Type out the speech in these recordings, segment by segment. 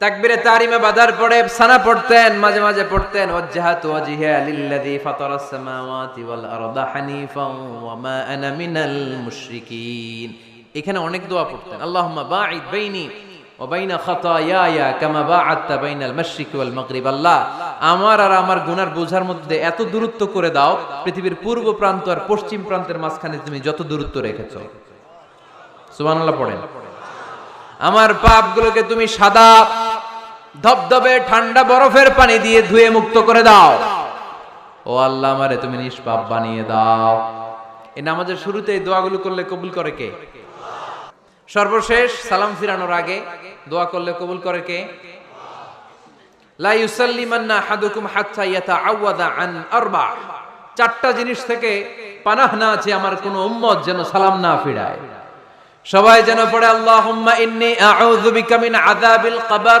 তাকবিরে তারিমে বাদার পড়ে সানা পড়তেন, মাঝে মাঝে পড়তেন, ওয়াজ্জাহাতু ওয়াজহিয়া লিল্লাযী ফাতারাস সামাওয়াতি ওয়াল আরদা হানিফাও ওয়া মা আনা মিনাল মুশরিকিন। এখানে অনেক দোয়া পড়তেন, আল্লাহুম্মা বাঈদ বাইনি ওয়া বাইনা খাতায়ায়া কামা বাআদতা বাইনাল মাশরিকি ওয়াল মাগরিব। আল্লাহ, আমার আর আমার গুনার বোঝার মধ্যে এত দূরত্ব করে দাও, পৃথিবীর পূর্ব প্রান্ত আর পশ্চিম প্রান্তের মাঝখানে তুমি যত দূরত্ব রেখেছো। সুবহানাল্লাহ পড়েন। আমার পাপগুলোকে তুমি সাদা ধবধবে ঠান্ডা বরফের পানি দিয়ে ধুয়ে মুক্ত করে দাও। ও আল্লাহ আমারে, তুমি নিষ্পাপ বানিয়ে দাও। এই নামাজের শুরুতে এই দোয়াগুলো করলে কবুল করে কে? সর্বশেষ সালাম ফিরানোর আগে দোয়া করলে কবুল করে কে? জিনিস থেকে পানাহ আমার কোনো উম্মত যেন সালাম না ফিরায়। সবাই যেন পড়ে কবর।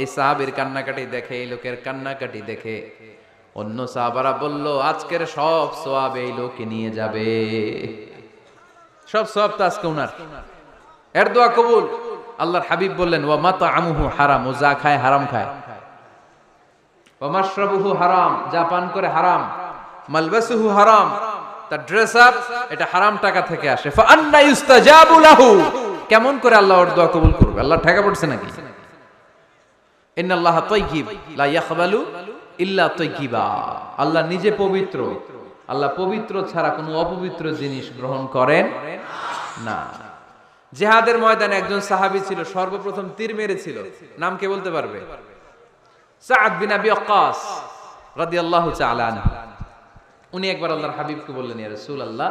এই সাহাবীর কান্নাকাটি দেখে, এই লোকের কান্নাকাটি দেখে। অন্য সাহাবারা বলল, আজকের সব সোয়াব এই লোকে নিয়ে যাবে। সব সোয়াব তো আজকে এর দোয়া কবুল। আল্লাহর হাবিব বললেন, ওয়া মাতা আমুহু হারাম, ও যা খায় হারাম খায়। ওয়া মাশরাবুহু হারাম, যা পান করে হারাম। মালবাসুহু হারাম, তার ড্রেস আপ এটা হারাম টাকা থেকে আসে। ফা আন্না ইউস্তাজাবু লাহু, কেমন করে আল্লাহ ওর দোয়া কবুল করবে? আল্লাহ ঠেকা পড়ছে নাকি? আল্লাহ নিজে পবিত্র। আল্লাহ পবিত্র ছাড়া কোনো অপবিত্র জিনিস গ্রহণ করেন না। জেহাদের ময়দানে একজন সাহাবী ছিল, সর্বপ্রথম তীর মেরেছিল। নাম কে বলতে পারবে? সাদ উনি একবার হাবিবকে বললেন আল্লাহ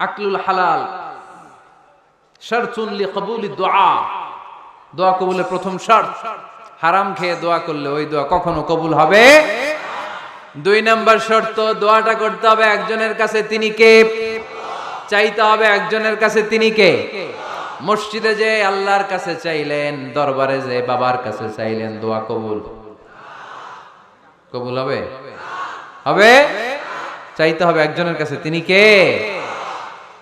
আকলুল হালাল। শারতুন লিকবুলি দুআ দোয়া কবুলের প্রথম শর্ত, হারাম খেয়ে দোয়া করলে ওই দোয়া কখনো কবুল হবে? দুই নাম্বার শর্ত, দোয়াটা করতে হবে একজনের কাছে তিনি কে? চাইতে হবে একজনের কাছে তিনি কে? মসজিদে যে আল্লাহর কাছে চাইলেন, দরবারে যে বাবার কাছে চাইলেন, দোয়া কবুল। কবুল হবে? হবে? চাইতে হবে একজনের কাছে তিনি কে?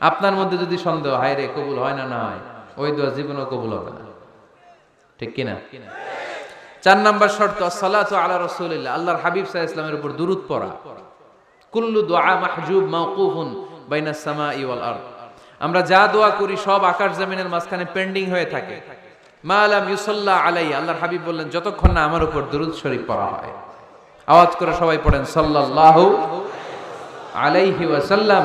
আপনার মধ্যে যদি সন্দেহ, হায় রে, কবুল হয় না না হয়, ওই দোয়া জীবনও কবুল হবে না। ঠিক কিনা? চার নাম্বার শর্ত, সালাতু আলা রাসূলিল্লাহ। আল্লাহর হাবিব সাল্লাল্লাহু ইসলামের উপর দুরূদ পড়া। কুল্লু দোয়া মাহজুব মাওকুফুন বাইনাস সামাই ওয়াল আরদ। আমরা যা দোয়া করি সব আকাশ জমিনের মাঝখানে পেন্ডিং হয়ে থাকে। মালাম ইউসাল্লাহ আলাই আল্লাহর হাবিব বললেন, যতক্ষণ না আমার উপর দুরুদ শরীফ পড়া হয়। আওয়াজ করে সবাই পড়েন, সাল্লাল্লাহু আলাইহি ওয়াসাল্লাম।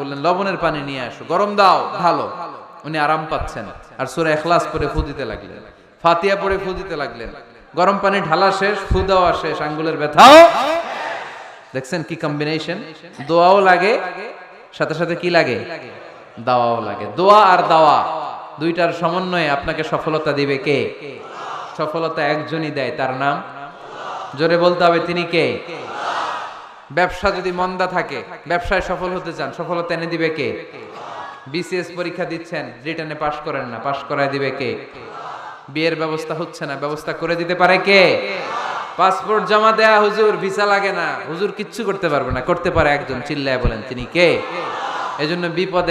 বললেন, লবণের পানি নিয়ে আসো, গরম দাও উনি আরাম পাচ্ছেন। আর লাগলেন। ফাতিয়া লাগলেন। গরম পানি ঢালা শেষ, ফু শেষ, আঙ্গুলের ব্যথাও দেখছেন কি কম্বিনেশন দোয়াও লাগে, সাথে সাথে কি লাগে? দাওয়াও লাগে। দোয়া আর দাওয়া, দুইটার সমন্বয়ে আপনাকে সফলতা দিবে কে? সফলতা একজনই দেয়, তার নাম? জোরে বলতে হবে, তিনি কে? ব্যবসা যদি মন্দা থাকে, ব্যবসায় সফল হতে চান, সফলতা এনে দিবে কে? বিসিএস পরীক্ষা দিচ্ছেন, রিটার্নে পাশ করেন না, পাশ করায় দিবে কে? বিয়ের ব্যবস্থা হচ্ছে না, ব্যবস্থা করে দিতে পারে কে? পাসপোর্ট জমা দেয়া হুজুর, ভিসা লাগে না। হুজুর কিচ্ছু করতে পারবে না, করতে পারে একজন, চিল্লায় বলেন, তিনি কে? এজন্য বিপদে